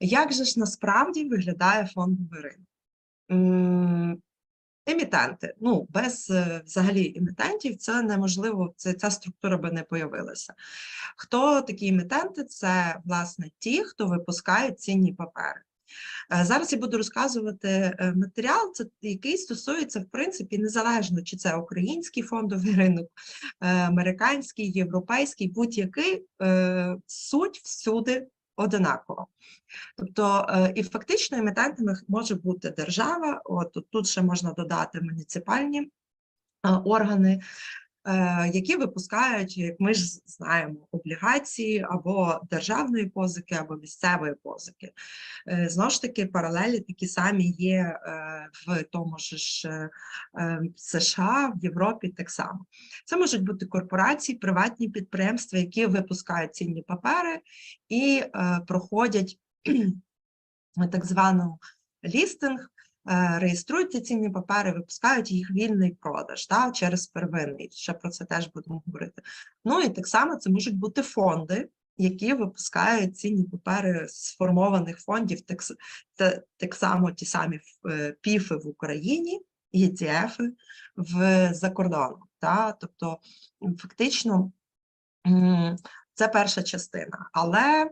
Як же ж насправді виглядає фондовий ринок? Емітенти. Ну, без е, взагалі емітентів це неможливо, це, ця структура би не появилася. Хто такі емітенти? Це, власне, ті, хто випускає цінні папери. Е, Зараз я буду розказувати е, матеріал, який стосується, в принципі, незалежно, чи це український фондовий ринок, американський, європейський, будь-який суть всюди одинакова. Тобто, е, і фактично емітентами може бути держава, от тут- ще можна додати муніципальні е, органи, які випускають, як ми ж знаємо, облігації або державної позики, або місцевої позики. Е, Знову ж таки, паралелі такі самі є е, в тому ж е, е, США, в Європі так само. Це можуть бути корпорації, приватні підприємства, які випускають цінні папери і е, проходять так звану лістинг, е, реєструють цінні папери, випускають їх вільний продаж та, через первинний. Ще про це теж будемо говорити. Ну і так само це можуть бути фонди, які випускають цінні папери з сформованих фондів, так, та- так само ті самі е, піфи в Україні, ETF в за кордоном. Та? Тобто, фактично, це перша частина. Але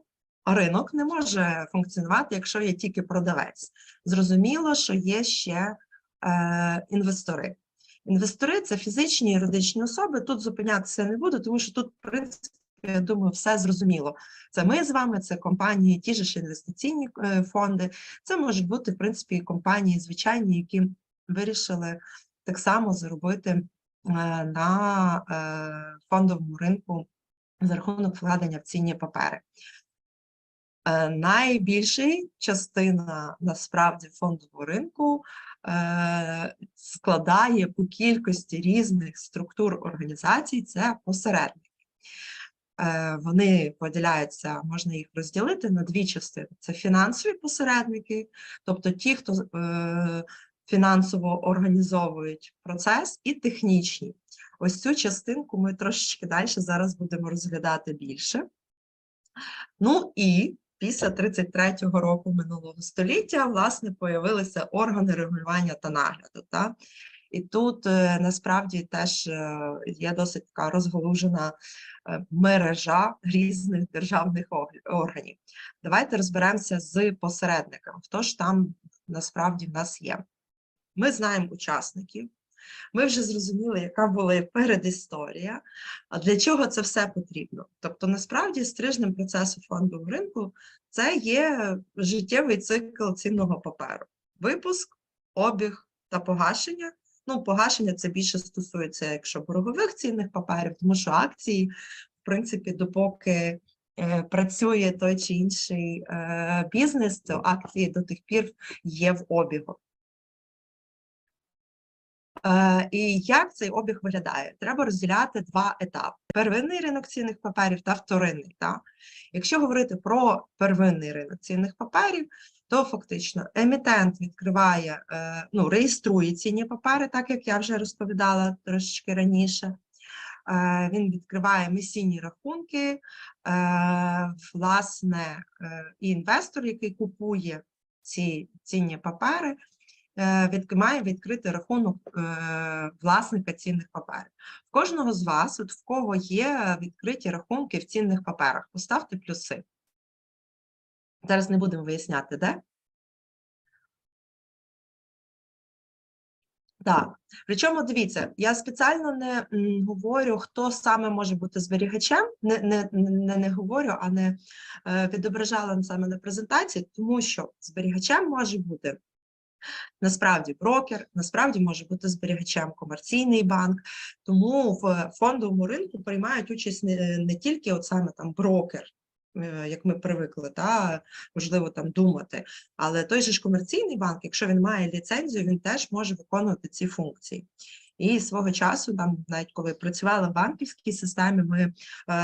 ринок не може функціонувати, якщо є тільки продавець. Зрозуміло, що є ще е, інвестори. Інвестори це фізичні і юридичні особи. Тут зупинятися не буду, тому що тут, в принципі, я думаю, все зрозуміло. Це ми з вами, це компанії, ті ж інвестиційні е, фонди. Це можуть бути, в принципі, компанії звичайні, які вирішили так само заробити е, на е, фондовому ринку за рахунок вкладення в цінні папери. Е, Найбільший частина насправді фондового ринку е, складає по кількості різних структур організацій це посередники. Е, Вони поділяються, можна їх розділити на дві частини: це фінансові посередники, тобто ті, хто фінансово організовують процес, і технічні. Ось цю частинку ми трошечки далі зараз будемо розглядати більше. Ну і після 33-го року минулого століття, власне, появилися органи регулювання та нагляду. Та? І тут е, насправді теж е, є досить така розгалужена е, мережа різних державних органів. Давайте розберемося з посередниками. Хто ж там насправді в нас є? Ми знаємо учасників, ми вже зрозуміли, яка була передісторія, для чого це все потрібно. Тобто, насправді, стрижним процесу фондового ринку це є життєвий цикл цінного паперу: випуск, обіг та погашення. Ну, погашення це більше стосується, якщо боргових цінних паперів, тому що акції, в принципі, допоки е, працює той чи інший е, бізнес, то акції до тих пір є в обігу. Е, І як цей обіг виглядає? Треба розділяти два етапи: первинний ринок цінних паперів та вторинний. Та? Якщо говорити про первинний ринок цінних паперів, то фактично емітент відкриває, е, ну, реєструє цінні папери, так як я вже розповідала трошечки раніше. Е, Він відкриває місійні рахунки, власне, і інвестор, який купує ці цінні папери, е, має відкрити рахунок е, власника цінних паперів. В кожного з вас, от в кого є відкриті рахунки в цінних паперах, поставте плюси. Зараз не будемо виясняти, де. Так, причому дивіться, я спеціально не говорю, хто саме може бути зберігачем, не, не, не, не говорю, а не е, відображала саме на презентації, тому що зберігачем може бути насправді брокер, насправді може бути зберігачем комерційний банк. Тому в фондовому ринку приймають участь не, не тільки от саме там брокер, е, як ми привикли, та можливо там думати, але той же ж комерційний банк, якщо він має ліцензію, він теж може виконувати ці функції. І свого часу, там, навіть коли працювала в банківській системі, ми е,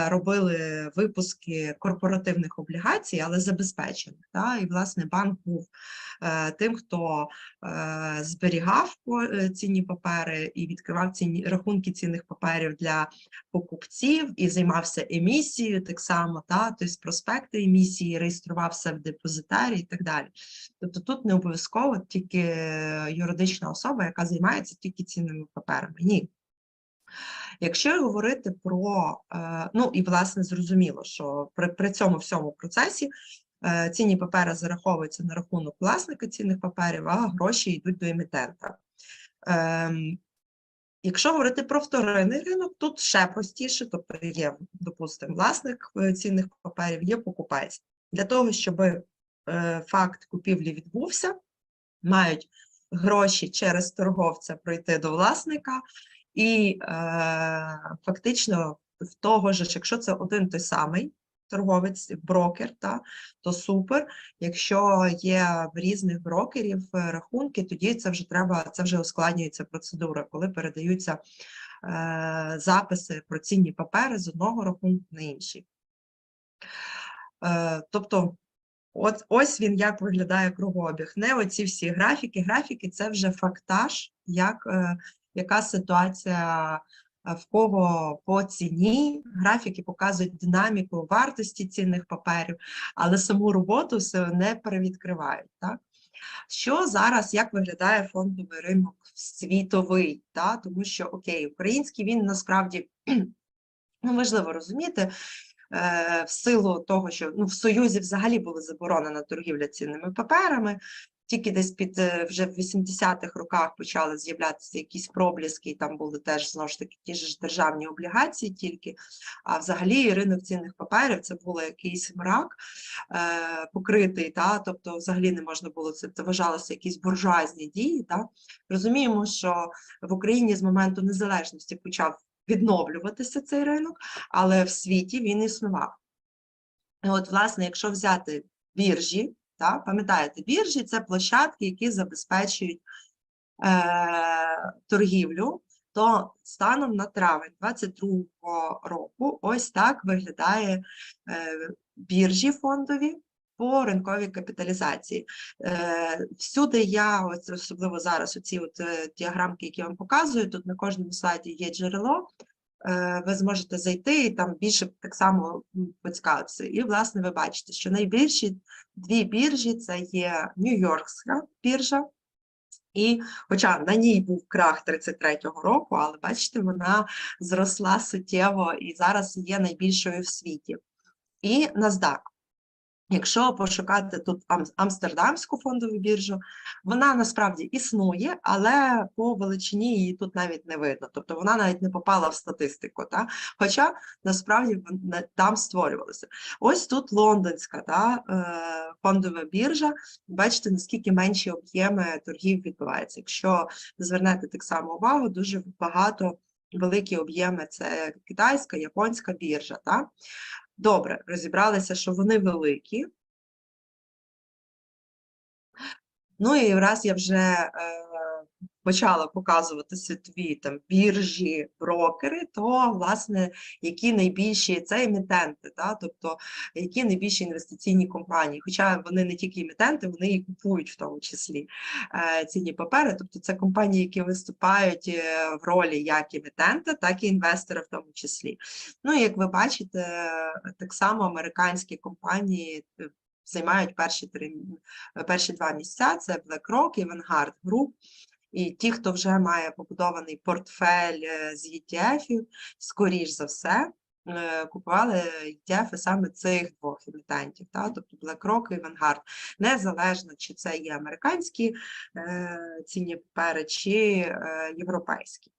робили випуски корпоративних облігацій, але забезпечених. Та? І, власне, банк був е, тим, хто е, зберігав цінні папери і відкривав цінні рахунки цінних паперів для покупців і займався емісією так само, та? тобто проспекти емісії, реєструвався в депозитарі і так далі. Тобто тут не обов'язково тільки е, юридична особа, яка займається тільки цінними паперами. Ні. Якщо говорити про, е, ну і власне зрозуміло, що при, при цьому всьому процесі е, цінні папери зараховуються на рахунок власника цінних паперів, а гроші йдуть до емітента. Ем, Якщо говорити про вторинний ринок, тут ще простіше, тобто є, допустимо, власник цінних паперів, є покупець. Для того, щоб факт купівлі відбувся, мають гроші через торговця пройти до власника, і е, фактично в того ж, якщо це один той самий торговець, брокер, та, то супер. Якщо є в різних брокерів е, рахунки, тоді це вже треба, це вже ускладнюється процедура, коли передаються е, записи про цінні папери з одного рахунку на інший. Е, тобто, от ось він як виглядає кругообіг. Не оці всі графіки. Графіки це вже фактаж, як, е, яка ситуація е, в кого по ціні. Графіки показують динаміку вартості цінних паперів, але саму роботу все не перевідкривають. Так? Що зараз, як виглядає фондовий ринок світовий? Та? Тому що окей, український він насправді ну, важливо розуміти, в силу того, що ну, в Союзі взагалі була заборонена торгівля цінними паперами. Тільки десь під е, вже в 80-х роках почали з'являтися якісь пробліски, і там були теж знову ж таки ті ж державні облігації тільки. А взагалі ринок цінних паперів це був якийсь мрак е, покритий, та, тобто взагалі не можна було це вважалося якісь буржуазні дії. Та. Розуміємо, що в Україні з моменту незалежності почав відновлюватися цей ринок, але в світі він існував. І от, власне, якщо взяти біржі, та, пам'ятаєте, біржі це площадки, які забезпечують е, торгівлю, то станом на травень 2022 року ось так виглядає е, біржі фондові по ринковій капіталізації. Е, всюди я, ось особливо зараз, оці от е, діаграмки, які я вам показую, тут на кожному слайді є джерело. Е, ви зможете зайти і там більше так само поцікавитися. І, власне, ви бачите, що найбільші дві біржі це є Нью-Йоркська біржа, і хоча на ній був крах 33-го року, але бачите, вона зросла суттєво і зараз є найбільшою в світі. І NASDAQ. Якщо пошукати тут Амстердамську фондову біржу, вона насправді існує, але по величині її тут навіть не видно. Тобто вона навіть не попала в статистику. Та? Хоча насправді там створювалося. Ось тут лондонська та, е, фондова біржа. Бачите, наскільки менші об'єми торгів відбуваються. Якщо звернете так само увагу, дуже багато великі об'єми це китайська, японська біржа. Та? Добре, розібралися, що вони великі. Ну і раз я вже е, почала показувати світові там біржі, брокери, то власне які найбільші це емітенти, та? тобто які найбільші інвестиційні компанії. Хоча вони не тільки емітенти, вони і купують в тому числі е, цінні папери. Тобто це компанії, які виступають е, в ролі як емітента, так і інвестора в тому числі. Ну, і як ви бачите, так само американські компанії е, займають перші три перші два місця: це BlackRock Vanguard Group. І ті, хто вже має побудований портфель е, з ETF-ів, скоріш за все, е, купували ETF саме цих двох емітентів, та? тобто BlackRock і Vanguard. Незалежно, чи це є американські е, цінні папери, чи е, європейські.